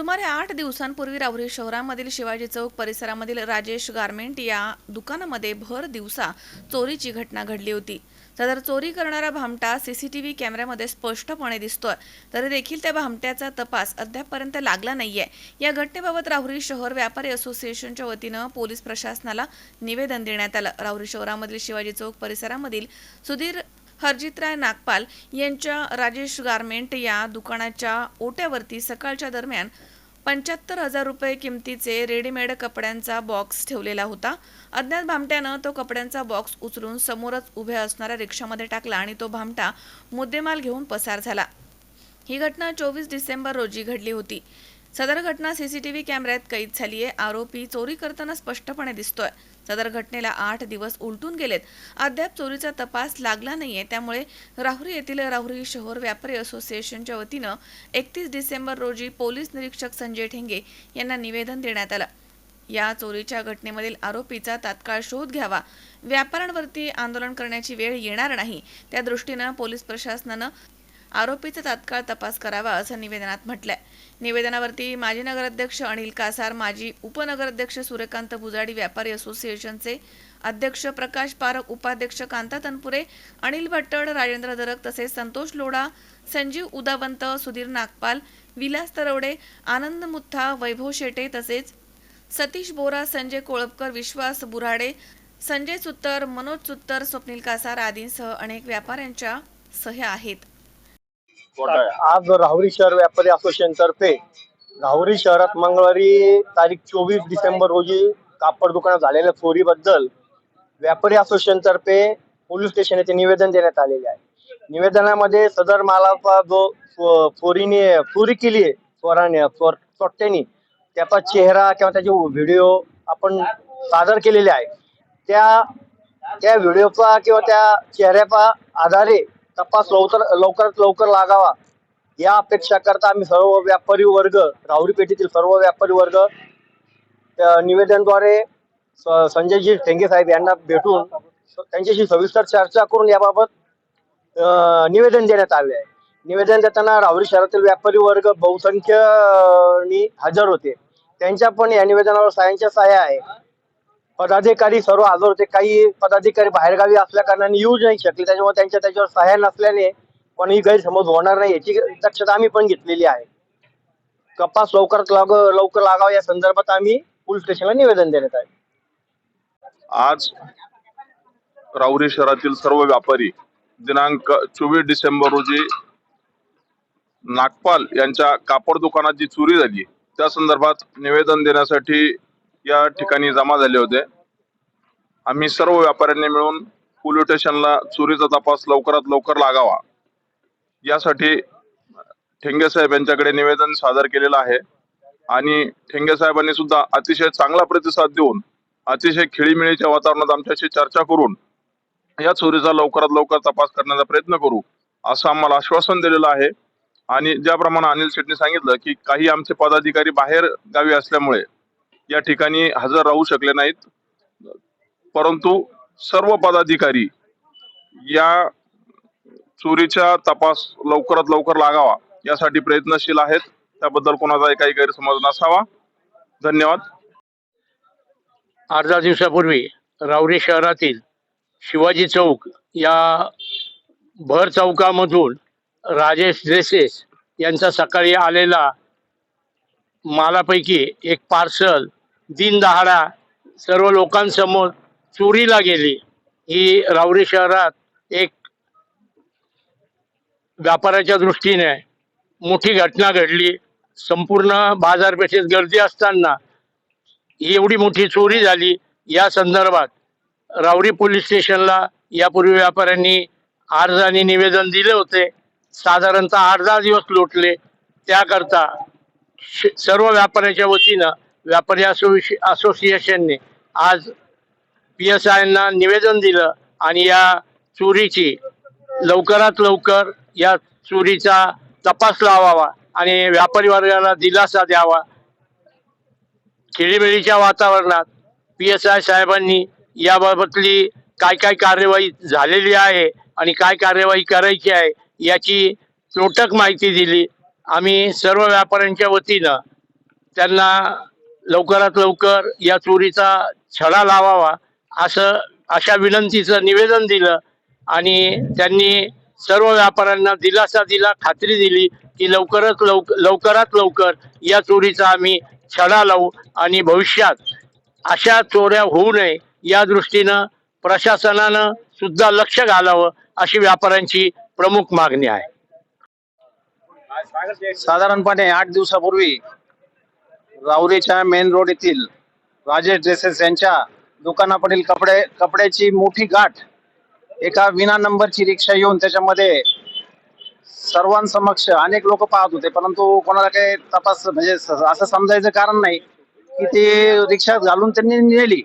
सुमारे आठ दिवसांपूर्वी राहुरी शहरामधील शिवाजी चौक परिसरामधील राजेश गारमेंट या दुकानामध्ये भर दिवसा चोरीची घटना घडली होती. सदर चोरी करणारा भामटा सीसीटीव्ही कॅमेऱ्यामध्ये स्पष्टपणे दिसतोय. तरी देखील त्या भामट्याचा तपास अद्यापपर्यंत लागला नाहीये. या घटनेबाबत राहुरी शहर व्यापारी असोसिएशनच्या वतीनं पोलीस प्रशासनाला निवेदन देण्यात आलं. राहुरी शहरामधील शिवाजी चौक परिसरामधील सुधीर हरजितराय नागपाल यांच्या राजेश गारमेंट या दुकानाच्या ओट्यावरती सकाळच्या दरम्यान पंच्याहत्तर हजार रुपये किमतीचे रेडीमेड कपड्यांचा बॉक्स ठेवलेला होता. अज्ञात भामट्यानं तो कपड्यांचा बॉक्स उचलून समोरच उभ्या असणाऱ्या रिक्षामध्ये टाकला आणि तो भामटा मुद्देमाल घेऊन पसार झाला. ही घटना चोवीस डिसेंबर रोजी घडली होती. सदर घटना सीसीटीव्ही कॅमेऱ्यात कैद झाली आहे. आरोपी चोरी करताना स्पष्टपणे दिसतोय. सदर घटनेला आठ दिवस उलटून गेलेत. अद्याप चोरीचा तपास लागला नाहीये. त्यामुळे राहुरी येथील राहुरी शहर व्यापारी असोसिएशनच्या वतीनं एकतीस डिसेंबर रोजी पोलीस निरीक्षक संजय ठेंगे यांना निवेदन देण्यात आलं. या चोरीच्या घटनेमधील आरोपीचा तात्काळ शोध घ्यावा. व्यापाऱ्यांवरती आंदोलन करण्याची वेळ येणार नाही. त्या दृष्टीनं पोलीस प्रशासनानं आरोपीचा तात्काळ तपास करावा असं निवेदनात म्हटलंय. निवेदनावरती माजी नगराध्यक्ष अनिल कासार माजी उपनगराध्यक्ष सूर्यकांत भुजाडी व्यापारी असोसिएशनचे अध्यक्ष प्रकाश पारख उपाध्यक्ष कांता तनपुरे अनिल भट्टड राजेंद्र दरक तसेच संतोष लोढा संजीव उदावंत सुधीर नागपाल विलास तरवडे आनंद मुथा वैभव शेटे तसेच सतीश बोरा संजय कोळपकर विश्वास बुराडे संजय सुत्तर मनोज सुत्तर स्वप्नील कासार आदींसह अनेक व्यापाऱ्यांच्या सह्या आहेत. आज राहुरी शहर व्यापारी असोसिएशन तर्फे राहुरी शहरात मंगळवारी तारीख चोवीस डिसेंबर रोजी कापड दुकानात झालेल्या चोरीबद्दल व्यापारी असोसिएशन तर्फे पोलीस स्टेशन येथे निवेदन देण्यात आलेले आहे. निवेदनामध्ये सदर मालाचा जो चोरीने चोरी केली आहे चोराने चोर त्याचा चेहरा किंवा त्याचे व्हिडिओ आपण सादर केलेले आहे. त्या त्या व्हिडिओचा किंवा त्या चेहऱ्याचा आधारे तपास लवकर लवकरात लवकर लागावा. या अपेक्षा करता आम्ही सर्व व्यापारी वर्ग राहुरी पेठेतील सर्व व्यापारी वर्ग निवेदनद्वारे संजयजी ठेंगे साहेब यांना भेटून त्यांच्याशी सविस्तर चर्चा करून याबाबत निवेदन देण्यात आले आहे. निवेदन देताना राहुरी शहरातील व्यापारी वर्ग बहुसंख्य हजर होते. त्यांच्या पण या निवेदनावर सायांच्या साया आहे. पदाधिकारी सर्व हजर होते. काही पदाधिकारी बाहेरगावी असल्या कारणाने येऊ नाही शकले. त्याच्यामुळे त्यांच्या त्याच्यावर सहाय्य नसल्याने कोणीही गैरसमज होणार नाही. याची दक्षता आम्ही पण घेतलेली आहे. कपास लवकरात लाग लवकर लागावा या संदर्भात आम्ही पोलीस स्टेशनला निवेदन देण्यात आहे आज राऊरी शहरातील सर्व व्यापारी दिनांक चोवीस डिसेंबर रोजी नागपाल यांच्या कापड दुकानात जी चोरी झाली त्या संदर्भात निवेदन देण्यासाठी या ठिकाणी जमा झाले होते. आम्ही सर्व व्यापाऱ्यांनी मिळून पोलीस स्टेशनला चोरीचा तपास लवकरात लवकर लागावा. यासाठी ठेंगे साहेब यांच्याकडे निवेदन सादर केलेलं आहे. आणि ठेंगे साहेबांनी सुद्धा अतिशय चांगला प्रतिसाद देऊन अतिशय खेळीमेळीच्या वातावरणात आमच्याशी चर्चा करून या चोरीचा लवकरात लवकर तपास करण्याचा प्रयत्न करू असं आम्हाला आश्वासन दिलेलं आहे. आणि ज्याप्रमाणे अनिल शेट्टी सांगितलं की काही आमचे पदाधिकारी बाहेर गावी असल्यामुळे या ठिकाणी हजर राहू शकले नाहीत. परंतु सर्व पदाधिकारी या चोरीचा तपास लवकरात लवकर लागावा यासाठी प्रयत्नशील आहेत. त्याबद्दल कोणाचाही काही गैरसमज नसावा. धन्यवाद. अर्धा दिवसापूर्वी रावरी शहरातील शिवाजी चौक या भर चौकामधून राजेश ड्रेसेस यांचा सकाळी आलेला मालापैकी एक पार्सल दिनदहाडा सर्व लोकांसमोर चोरीला गेली. ही रावरी शहरात एक व्यापाराच्या दृष्टीने मोठी घटना घडली. संपूर्ण बाजारपेठेत गर्दी असताना ही एवढी मोठी चोरी झाली. या संदर्भात रावरी पोलीस स्टेशनला यापूर्वी व्यापाऱ्यांनी अर्ज आणि निवेदन दिले होते. साधारणतः अर्धा दिवस लोटले. त्याकरता श- सर्व व्यापाऱ्याच्या वतीनं व्यापारी असोसि असोसिएशनने आज पी एस आयना निवेदन दिलं आणि या चोरीची लवकरात लवकर या चोरीचा तपास लावावा आणि व्यापारी वर्गाला दिलासा द्यावा. खेळीमेळीच्या वातावरणात पी एस आय साहेबांनी याबाबतली काय काय कार्यवाही झालेली आहे आणि काय कार्यवाही करायची आहे याची चोटक माहिती दिली. आम्ही सर्व व्यापाऱ्यांच्या वतीनं त्यांना लवकरात लवकर या चोरीचा छडा लावावा असं अशा विनंतीचं निवेदन दिलं आणि त्यांनी सर्व व्यापाऱ्यांना दिलासा दिला खात्री दिली की लवकरात लवकर लवकरात लवकर या चोरीचा आम्ही छडा लावू आणि भविष्यात अशा चोऱ्या होऊ नये या दृष्टीनं प्रशासनानं सुद्धा लक्ष घालावं अशी व्यापाऱ्यांची प्रमुख मागणी आहे. साधारणपणे आठ दिवसापूर्वी राऊरीच्या मेन रोड येथील राजेश ड्रेसेस यांच्या दुकानापुढील कपडे कपड्याची मोठी गाठ एका विना नंबरची रिक्षा येऊन त्याच्यामध्ये सर्वांसमक्ष अनेक लोक पाहत होते. परंतु कोणाला काही तपास म्हणजे स- असं समजायचं कारण नाही की ती रिक्षात घालून त्यांनी नेली.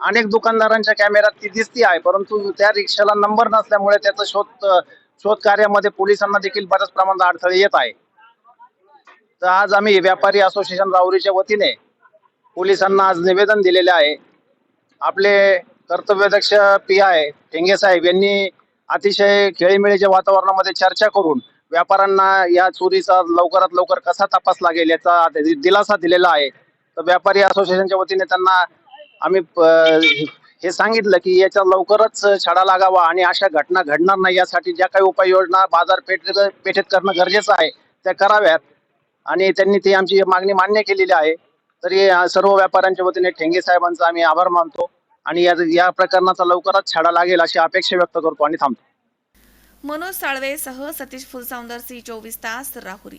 अनेक दुकानदारांच्या कॅमेऱ्यात ती दिसती आहे. परंतु त्या रिक्षाला नंबर नसल्यामुळे त्याचं शोध शोध कार्यामध्ये पोलिसांना देखील बऱ्याच प्रमाणात अडथळे येत आहे. तर आज आम्ही व्यापारी असोसिएशन राहुरीच्या वतीने पोलिसांना आज निवेदन दिलेले आहे. आपले कर्तव्यदक्ष पी आय ठेंगे साहेब यांनी अतिशय खेळीमेळीच्या वातावरणामध्ये चर्चा करून व्यापाऱ्यांना या चोरीचा लवकरात लवकर कसा तपास लागेल याचा दिलासा दिलेला आहे. तर व्यापारी असोसिएशनच्या वतीने त्यांना आम्ही प- हे सांगितलं की याचा लवकरच छडा लागावा आणि अशा घटना घडणार नाही यासाठी ज्या काही उपाययोजना बाजारपेठ पेठेत करणं गरजेचं आहे त्या कराव्यात. आणि त्यांनी ती आमची मागणी मान्य केलेली आहे. तरी सर्व व्यापाऱ्यांच्या वतीने ठेंगे साहेबांचा आम्ही आभार मानतो आणि या या प्रकरणाचा लवकरच छाडा लागेल अशी अपेक्षा व्यक्त करतो आणि थांबतो. मनोज साळवे सह सतीश फुलसावंदर सी चोवीस तास राहुरी.